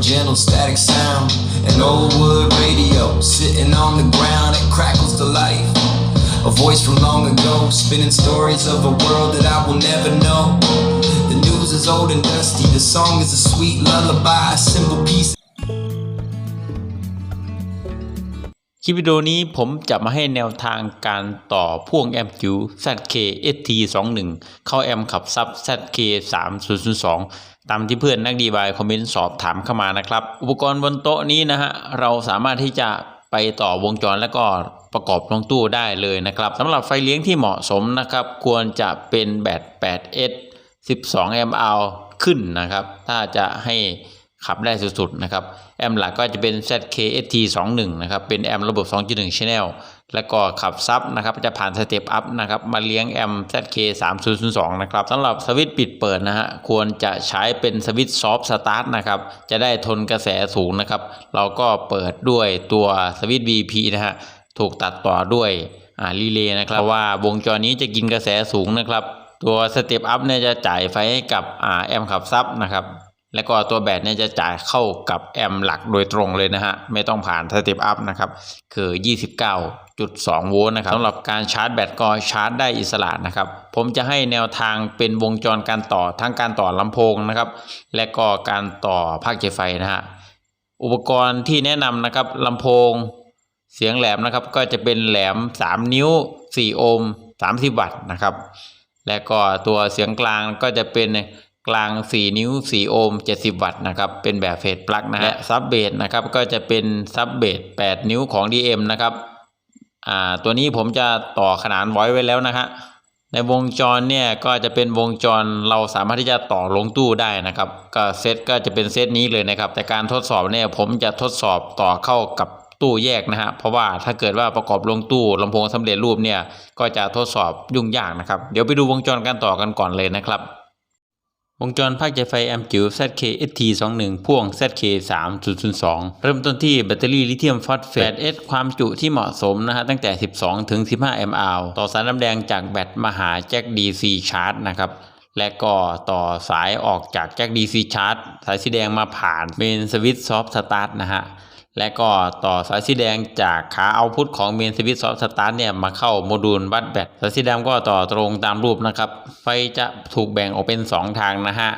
gentle static sound. An old wood radio sitting on the ground, it crackles to life. A voice from long ago, spinning stories of a world that I will never know. The news is old and dusty, the song is a sweet lullaby, a simple piece. คลิปวิดีโอนี้ผมจะมาให้แนวทางการต่อพ่วงแอมจิว ZK ST21 เข้าแอมขับซับ ZK 3002 ตามที่เพื่อนนักดีบายคอมเมนต์สอบถามเข้ามานะครับ อุปกรณ์บนโต๊ะนี้นะฮะเราสามารถที่จะไปต่อวงจรแล้วก็ประกอบลงตู้ได้เลยนะครับสำหรับไฟเลี้ยงที่เหมาะสมนะครับ ควรจะเป็นแบต 8S 12 แอมป์เอาขึ้นนะครับ ถ้าจะให้ขับได้สุดๆนะครับ แอมป์หลักก็จะเป็น ZKST21 นะครับ เป็นแอมป์ระบบ 2.1 Channel แล้วก็ขับซับนะครับจะผ่านสเต็ปอัพนะครับมาเลี้ยงแอมป์ ZK3002 นะครับสำหรับสวิตช์ปิดเปิดนะฮะควรจะใช้เป็นสวิตช์ซอฟต์สตาร์ทนะครับจะได้ทนกระแสสูงนะครับ เราก็เปิดด้วยตัวสวิตช์ BP นะฮะถูกตัดต่อด้วยอ่ารีเลย์นะครับว่าวงจรนี้จะกินกระแสสูงนะครับ ตัวสเต็ปอัพเนี่ยจะจ่ายไฟให้กับอ่าแอมป์ขับซับนะครับ แล้วก็ตัวแบตเนี่ยจะจ่ายเข้ากับแอมป์หลักโดยตรงเลยนะฮะ ไม่ต้องผ่านสเต็ปอัพนะครับ คือ 29.2 โวลต์นะครับสำหรับการชาร์จแบตก็ชาร์จได้อิสระนะครับ ผมจะให้แนวทางเป็นวงจรการต่อ ทั้งการต่อลำโพงนะครับ และก็การต่อภาคเจไฟนะฮะ อุปกรณ์ที่แนะนำนะครับลำโพง เสียงแหลมนะครับ ก็จะเป็นแหลม 3 นิ้ว 4 โอห์ม 30 วัตต์นะครับ และก็ตัวเสียงกลางก็จะเป็น กลาง 4 นิ้ว 4 โอห์ม 70 วัตต์นะครับ เป็นแบบเฟสปลั๊กนะฮะและซับเบสนะครับ ก็จะเป็นซับเบส8 นิ้วของ DM นะครับ อ่า ตัวนี้ผมจะต่อขนานไว้ไว้แล้วนะฮะ ในวงจรเนี่ยก็จะเป็นวงจรเราสามารถที่จะต่อลงตู้ได้นะครับ ก็เซตก็จะเป็นเซตนี้เลยนะครับ แต่การทดสอบเนี่ยผมจะทดสอบต่อเข้ากับตู้แยกนะฮะ เพราะว่าถ้าเกิดว่าประกอบลงตู้ลำโพงสำเร็จรูปเนี่ยก็จะทดสอบยุ่งยากนะครับ เดี๋ยวไปดูวงจรการต่อกันก่อนเลยนะครับ วงจรภาคใจไฟแอมจิ๋ว ZK ST21 พ่วง ZK 3002 เริ่มต้นที่แบตเตอรี่ลิเธียมฟอสเฟต 8S ความจุที่เหมาะสมนะฮะตั้งแต่ 12 ถึง 15 mAh ต่อสายน้ำแดงจากแบตมาหาแจ็ค DC ชาร์จนะครับและก็ต่อสายออกจากแจ็ค DC ชาร์จสายสีแดงมาผ่านเมนสวิตช์ซอฟต์สตาร์ทนะฮะ และก็ต่อสายสีแดงจากขาเอาพุทของเมนสวิตช์ซอฟต์สตาร์ทเนี่ยมาเข้าโมดูลวัดแบตสายสีดำก็ต่อตรงตามรูปนะครับ ไฟจะถูกแบ่งออกเป็น 2 ทางนะฮะ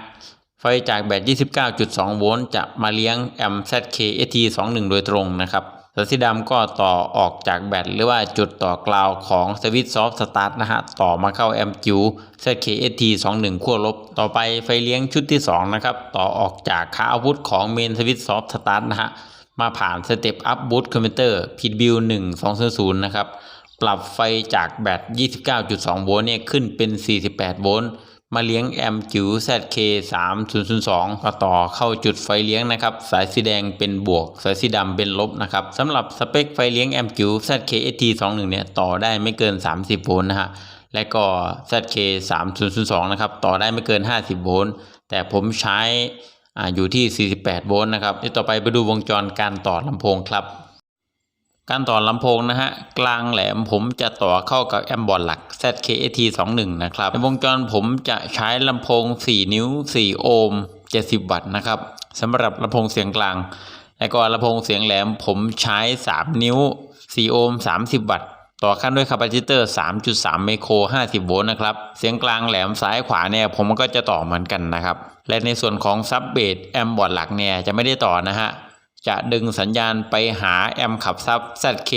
ไฟจากแบต 29.2 โวลต์จะมาเลี้ยงแอมป์ ZK ST21 โดยตรงนะครับสายสีดำก็ต่อออกจากแบตหรือว่าจุดต่อกราวของสวิตช์ซอฟต์สตาร์ทนะฮะ ต่อมาเข้าแอมป์จิว ZK-ST21 ขั้วลบ ต่อไปไฟเลี้ยงชุดที่ 2 นะครับ ต่อออกจากขาอาวุธของเมนสวิตช์ซอฟต์สตาร์ทนะฮะ มาผ่านสเต็ปอัพบูตคอมพิวเตอร์พีดบิล1200นะครับ ปรับไฟจากแบต 29.2 โวลต์เนี่ยขึ้นเป็น 48 โวลต์มาเลี้ยงแอมจิ๋ว ZK 3002ก็ต่อเข้าจุดไฟเลี้ยงนะครับ สายสีแดงเป็นบวก สายสีดำเป็นลบนะครับสำหรับสเปคไฟเลี้ยงแอมจิ๋ว ZK ST21 เนี่ยต่อได้ไม่เกิน 30 โวลต์นะฮะและก็ ZK 3002นะครับต่อได้ไม่เกิน 50 โวลต์แต่ผมใช้ อยู่ที่ 48 โวลต์นะครับเดี๋ยวต่อไปไปดูวงจรการต่อลำโพงครับ การต่อลำโพงนะฮะกลางแหลมผมจะต่อเข้ากับแอมบอร์หลัก ZKT21 นะครับในวงจรผมจะใช้ลำโพง 4 นิ้ว 4 โอห์ม 70 วัตต์นะครับสำหรับลำโพงเสียงกลางแล้วก็ลำโพงเสียงแหลมผมใช้ 3 นิ้ว 4 โอห์ม 30 วัตต์ ต่อขั้นด้วยคาปาซิเตอร์ 3.3 ไมโคร 50 โวลต์นะครับ เสียงกลางแหลมซ้ายขวาเนี่ยผมก็จะต่อเหมือนกันนะครับ และในส่วนของซับเบสแอมบอร์ดหลักเนี่ยจะไม่ได้ต่อนะฮะ จะดึงสัญญาณไปหาแอมขับซับ ZK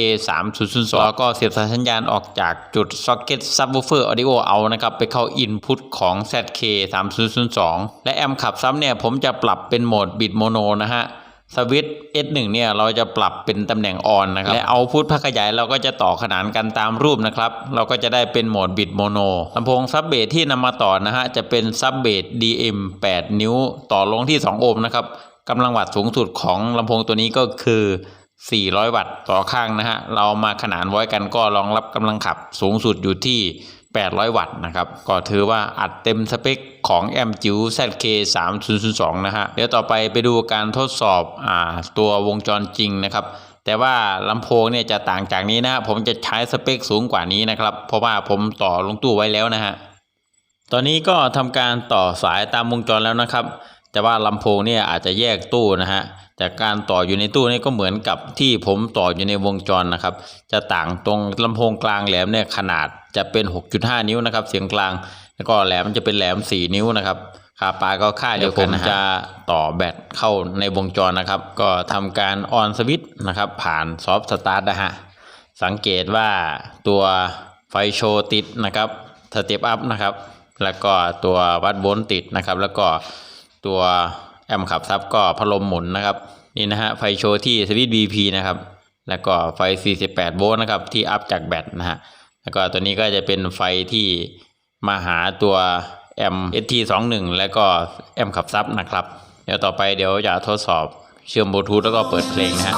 3002แล้วก็เสียบสายสัญญาณออกจากจุด Socket Subwoofer Audio เอานะครับ ไปเข้า Input ของ ZK 3002และแอมขับซับเนี่ยผมจะปรับเป็นโหมดบิดโมโนนะฮะ สวิตช์ S1 เนี่ยเราจะปรับเป็นตำแหน่งออนนะครับ และเอาพุทภาคขยายเราก็จะต่อขนานกันตามรูปนะครับ เราก็จะได้เป็นโหมดบิดโมโนลำโพงซับเบสที่นำมาต่อนะฮะ จะเป็นซับเบส DM 8 นิ้วต่อลงที่ 2 โอห์มนะครับกำลังวัตต์สูงสุดของลำโพงตัวนี้ก็คือ 400 วัตต์ต่อข้างนะฮะ เรามาขนานไว้กันก็รองรับกำลังขับสูงสุดอยู่ที่ 800 วัตต์นะครับก็ถือว่าอัดเต็มสเปคของแอมจิ๋ว ZK 3002นะฮะเดี๋ยวต่อไปไปดูการทดสอบอ่าตัววงจรจริงนะครับแต่ว่าลำโพงเนี่ยจะต่างจากนี้นะ ผมจะใช้สเปคสูงกว่านี้นะครับ เพราะว่าผมต่อลงตู้ไว้แล้วนะฮะตอนนี้ก็ทำการต่อสายตามวงจรแล้วนะครับ แต่ว่าลำโพงเนี่ยอาจจะแยกตู้นะฮะแต่การต่ออยู่ในตู้นี่ก็เหมือนกับที่ผมต่ออยู่ในวงจรนะครับ จะต่างตรงลำโพงกลางแหลมเนี่ยขนาดจะเป็น 6.5 นิ้วนะครับ เสียงกลาง แล้วก็แหลมจะเป็นแหลม 4 นิ้วนะครับคาปลาก็ค่าเดียวกันนะฮะจะต่อแบตเข้าในวงจรนะครับ ก็ทำการออนสวิตช์นะครับ ผ่านซอฟต์สตาร์ทนะฮะสังเกตว่าตัวไฟโชว์ติดนะครับสเตปอัพนะครับ แล้วก็ตัววัดโวลต์ติดนะครับ แล้วก็ ตัวแอมขับซับก็พัดลมหมุนนะครับนี่นะฮะไฟโชว์ที่สวิตช์ BP นะครับแล้วก็ไฟ 48 โวลต์นะครับที่อัพจากแบตนะฮะแล้วก็ตัวนี้ก็จะเป็นไฟที่มาหาตัวแอม ST21 แล้วก็แอมขับซับนะครับ เดี๋ยวต่อไปเดี๋ยวจะทดสอบเชื่อมบลูทูธแล้วก็เปิดเพลงนะฮะ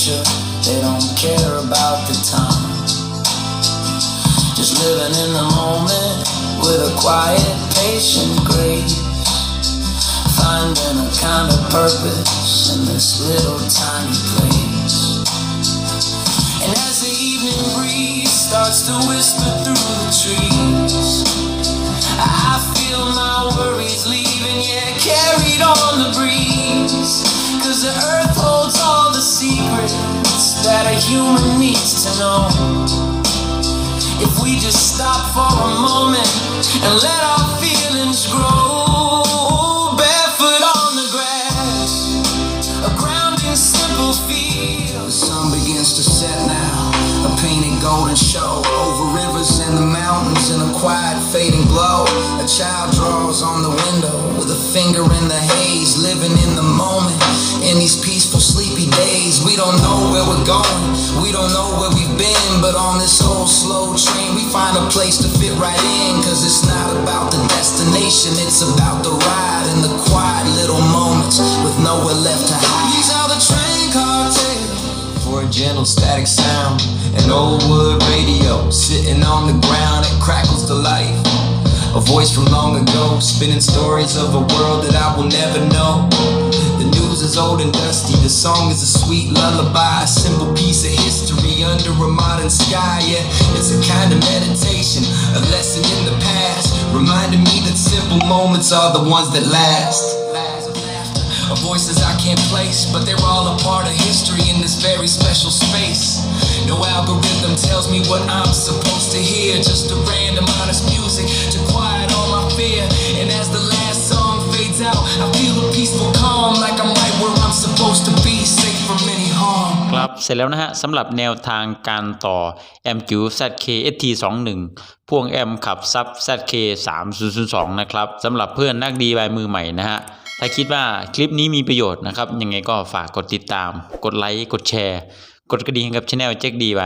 future, they don't care about the time. Just living in the moment with a quiet, patient grace. Finding a kind of purpose in this little tiny place. And as the evening breeze starts to whisper through the trees, I feel my worries leaving, yeah, carried on the breeze. Cause the earth secrets that a human needs to know. If we just stop for a moment and let our feelings grow barefoot on the grass, a grounding simple feel. Sun begins to set now, a painted golden show over quiet fading glow. A child draws on the window with a finger in the haze, living in the moment. In these peaceful, sleepy days, we don't know where we're going, we don't know where we've been, but on this old slow train, we find a place to fit right in. Cause it's not about the destination, it's about the ride and the quiet little moments with nowhere left static sound. An old wood radio sitting on the ground, it crackles to life. A voice from long ago, spinning stories of a world that I will never know. The news is old and dusty, the song is a sweet lullaby, a simple piece of history under a modern sky. Yeah, it's a kind of meditation, a lesson in the past, reminding me that simple moments are the ones that last. Of voices I can't place, but they're all a part of history in this very special space. No algorithm tells me what I'm supposed to hear, just a random honest music to quiet all my fear. And as the last song fades out, I feel a peaceful calm, like I'm right where I'm supposed to be, safe from any harm. ครับเสร็จแล้วนะฮะสำหรับแนวทางการต่อแอมจิ๋ว ZK ST21 พ่วงแอมขับซับ ZK 3002 นะครับสำหรับเพื่อนนักดีบายมือใหม่นะฮะ ถ้าคิดว่าคลิปนี้มีประโยชน์นะครับ ยังไงก็ฝากกดติดตาม กดไลค์ กดแชร์ กดกระดิ่งกับช anel แจ็คดีไป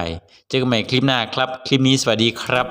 เจอกันใหม่คลิปหน้าครับ คลิปนี้สวัสดีครับ